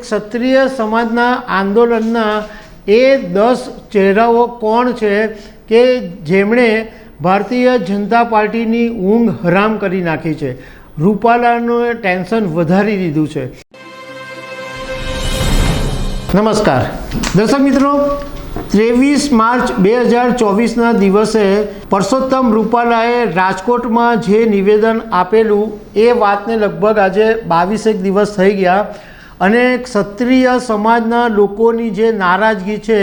ક્ષત્રિય સમાજના આંદોલનના એ દસ ચહેરાઓ કોણ છે કે જેમણે ભારતીય જનતા પાર્ટીની ઊંઘ હરામ કરી નાખી છે? રૂપાલાનું ટેન્શન વધારી દીધું છે. નમસ્કાર. દર્શક મિત્રો, ત્રેવીસ માર્ચ બે હજાર ચોવીસના દિવસે પરસોત્તમ રૂપાલાએ રાજકોટમાં જે નિવેદન આપેલું, એ વાતને લગભગ આજે બાવીસેક દિવસ થઈ ગયા. અને ક્ષત્રિય સમાજના લોકોની જે નારાજગી છે,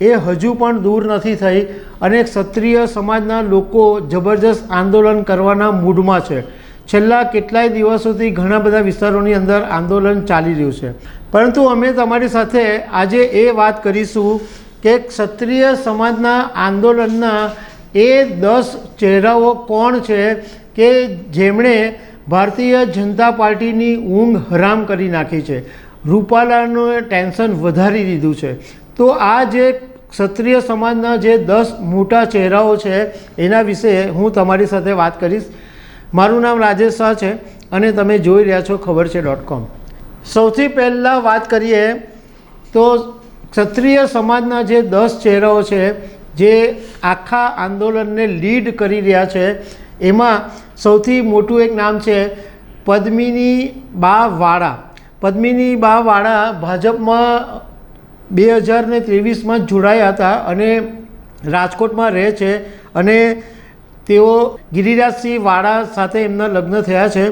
એ હજુ પણ દૂર નથી થઈ અને ક્ષત્રિય સમાજના લોકો જબરજસ્ત આંદોલન કરવાના મૂડમાં છે. છેલ્લા કેટલાય દિવસોથી ઘણા બધા વિસ્તારોની અંદર આંદોલન ચાલી રહ્યું છે. પરંતુ અમે તમારી સાથે આજે એ વાત કરીશું કે ક્ષત્રિય સમાજના આંદોલનના એ દસ ચહેરાઓ કોણ છે કે જેમણે ભારતીય જનતા પાર્ટીની ઊંઘ હરામ કરી નાખી છે. રૂપાલાનું ટેન્શન વધારી દીધું છે. તો આ જે ક્ષત્રિય સમાજના જે દસ મોટા ચહેરાઓ છે, એના વિશે હું તમારી સાથે વાત કરીશ. મારું નામ રાજેશ શાહ છે અને તમે જોઈ રહ્યા છો ખબર છે ડોટ કોમ. સૌથી પહેલાં વાત કરીએ તો ક્ષત્રિય સમાજના જે દસ ચહેરાઓ છે, જે આખા આંદોલનને લીડ કરી રહ્યા છે, એમાં સૌથી મોટું એક નામ છે પદ્મિની બા વાળા પદ્મિની બા વાળા ભાજપમાં બે હજાર ને ત્રેવીસમાં જોડાયા હતા અને રાજકોટમાં રહે છે અને તેઓ ગિરિરાજસિંહ વાળા સાથે એમના લગ્ન થયા છે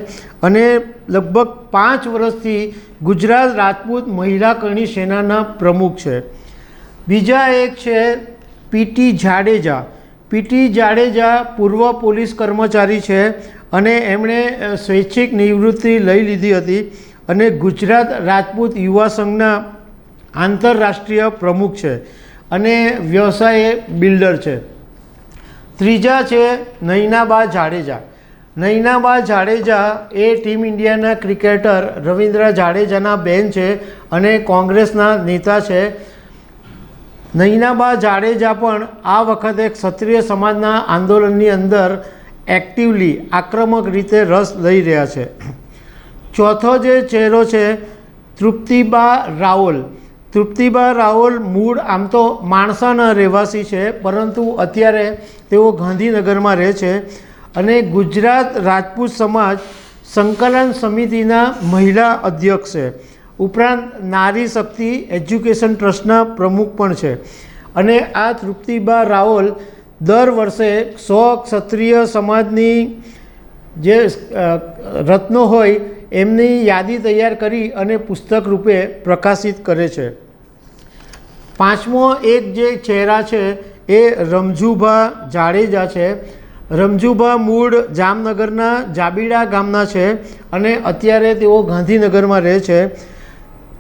અને લગભગ પાંચ વર્ષથી ગુજરાત રાજપૂત મહિલા કરણી સેનાના પ્રમુખ છે. બીજા એક છે પીટી જાડેજા. પીટી જાડેજા પૂર્વ પોલીસ કર્મચારી છે અને એમણે સ્વૈચ્છિક નિવૃત્તિ લઈ લીધી હતી અને ગુજરાત રાજપૂત યુવા સંઘના આંતરરાષ્ટ્રીય પ્રમુખ છે અને વ્યવસાય બિલ્ડર છે. ત્રીજા છે નૈનાબા જાડેજા. નૈનાબા જાડેજા એ ટીમ ઇન્ડિયાના ક્રિકેટર રવિન્દ્ર જાડેજાના બેન છે અને કોંગ્રેસના નેતા છે નૈનાબા જાડેજા પણ આ વખતે ક્ષત્રિય સમાજના આંદોલનની અંદર એક્ટિવલી આક્રમક રીતે રસ લઈ રહ્યા છે. ચોથો જે ચહેરો છે તૃપ્તિબા રાવલ. તૃપ્તિબા રાવલ મૂળ આમ તો માણસાના રહેવાસી છે, પરંતુ અત્યારે તેઓ ગાંધીનગરમાં રહે છે અને ગુજરાત રાજપૂત સમાજ સંકલન સમિતિના મહિલા અધ્યક્ષ છે. ઉપરાંત નારી શક્તિ એજ્યુકેશન ટ્રસ્ટના પ્રમુખ પણ છે. અને આ તૃપ્તિબા રાવલ દર વર્ષે સો ક્ષત્રિય સમાજની જે રત્નો હોય એમની યાદી તૈયાર કરી અને પુસ્તક રૂપે પ્રકાશિત કરે છે. પાંચમો એક જે ચહેરા છે એ રમજુભા જાડેજા છે. રમજુભા મૂળ જામનગરના જાબીડા ગામના છે અને અત્યારે તેઓ ગાંધીનગરમાં રહે છે.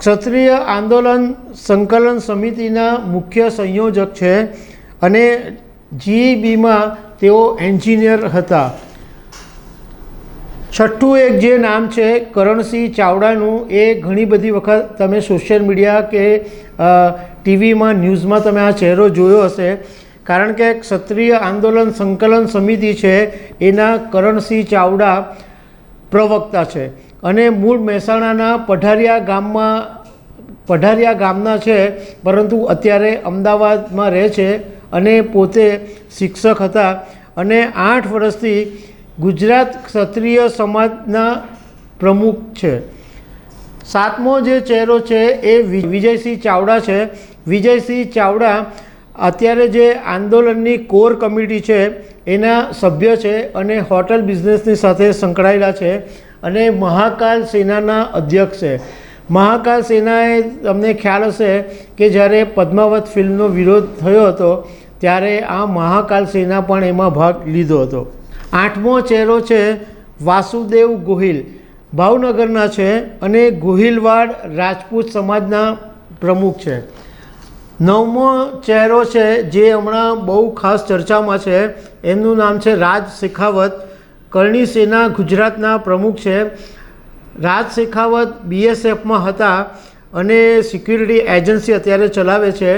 ક્ષત્રિય આંદોલન સંકલન સમિતિના મુખ્ય સંયોજક છે અને જીઈબીમાં તેઓ એન્જિનિયર હતા. છઠ્ઠું એક જે નામ છે, કરણસિંહ ચાવડાનું, એ ઘણી બધી વખત તમે સોશિયલ મીડિયા કે ટીવીમાં, ન્યૂઝમાં તમે આ ચહેરો જોયો હશે. કારણ કે ક્ષત્રિય આંદોલન સંકલન સમિતિ છે, એના કરણસિંહ ચાવડા પ્રવક્તા છે. અને મૂળ મહેસાણાના પઢારિયા ગામમાં, પઢારિયા ગામના છે, પરંતુ અત્યારે અમદાવાદમાં રહે છે અને પોતે શિક્ષક હતા અને આઠ વર્ષથી ગુજરાત ક્ષત્રિય સમાજના પ્રમુખ છે. સાતમો જે ચહેરો છે એ વિજયસિંહ ચાવડા છે. વિજયસિંહ ચાવડા અત્યારે જે આંદોલનની કોર કમિટી છે, એના સભ્ય છે અને હોટલ બિઝનેસની સાથે સંકળાયેલા છે. અને મહાકાલ સેનાના અધ્યક્ષ છે. મહાકાલ સેનાએ તમને ખ્યાલ હશે કે જ્યારે પદ્માવત ફિલ્મનો વિરોધ થયો હતો, ત્યારે આ મહાકાલ સેના પણ એમાં ભાગ લીધો હતો. આઠમો ચહેરો છે વાસુદેવ ગોહિલ. ભાવનગરના છે અને ગોહિલવાડ રાજપૂત સમાજના પ્રમુખ છે. નવમો ચહેરો છે જે હમણાં બહુ ખાસ ચર્ચામાં છે. એમનું નામ છે રાજ શેખાવત. કરણી સેના ગુજરાતના પ્રમુખ છે. રાજ શેખાવત બીએસએફમાં હતા અને સિક્યુરિટી એજન્સી અત્યારે ચલાવે છે.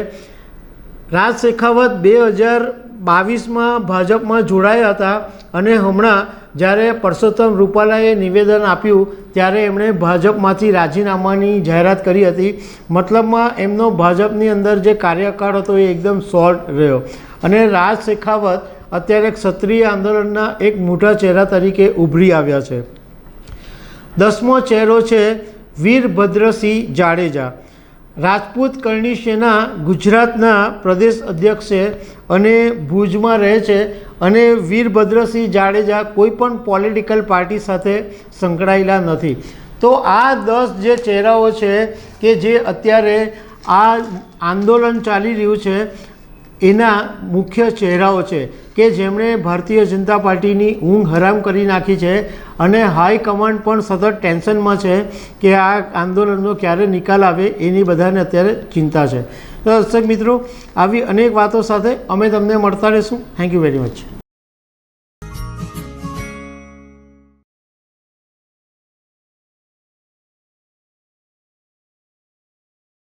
રાજ શેખાવત બે હજાર બાવીસમાં ભાજપમાં જોડાયા હતા અને હમણાં જ્યારે પરસોત્તમ રૂપાલાએ નિવેદન આપ્યું ત્યારે એમણે ભાજપમાંથી રાજીનામાની જાહેરાત કરી હતી. મતલબમાં એમનો ભાજપની અંદર જે કાર્યકાળ હતો એ એકદમ શોર્ટ રહ્યો. અને રાજ શેખાવત અત્યારે ક્ષત્રિય આંદોલનના એક મોટા ચહેરા તરીકે ઉભરી આવ્યા છે. દસમો ચહેરો છે વીરભદ્રસિંહ જાડેજા. રાજપૂત કરણી સેના ગુજરાતના પ્રદેશ અધ્યક્ષ છે અને ભુજમાં રહે છે અને વીરભદ્રસિંહ જાડેજા કોઈ પણ પોલિટિકલ પાર્ટી સાથે સંકળાયેલા નથી. તો આ દસ જે ચહેરાઓ છે કે જે અત્યારે આ આંદોલન ચાલી રહ્યું છે એના મુખ્ય ચહેરાઓ છે કે જેમણે ભારતીય જનતા પાર્ટીની ઊંઘ હરામ કરી નાખી છે અને હાઈકમાન્ડ પણ સતત ટેન્શનમાં છે કે આ આંદોલનનો ક્યારે નિકાલ આવે એની બધાને અત્યારે ચિંતા છે. તો દર્શક મિત્રો, આવી અનેક વાતો સાથે અમે તમને મળતા રહીશું. Thank you very much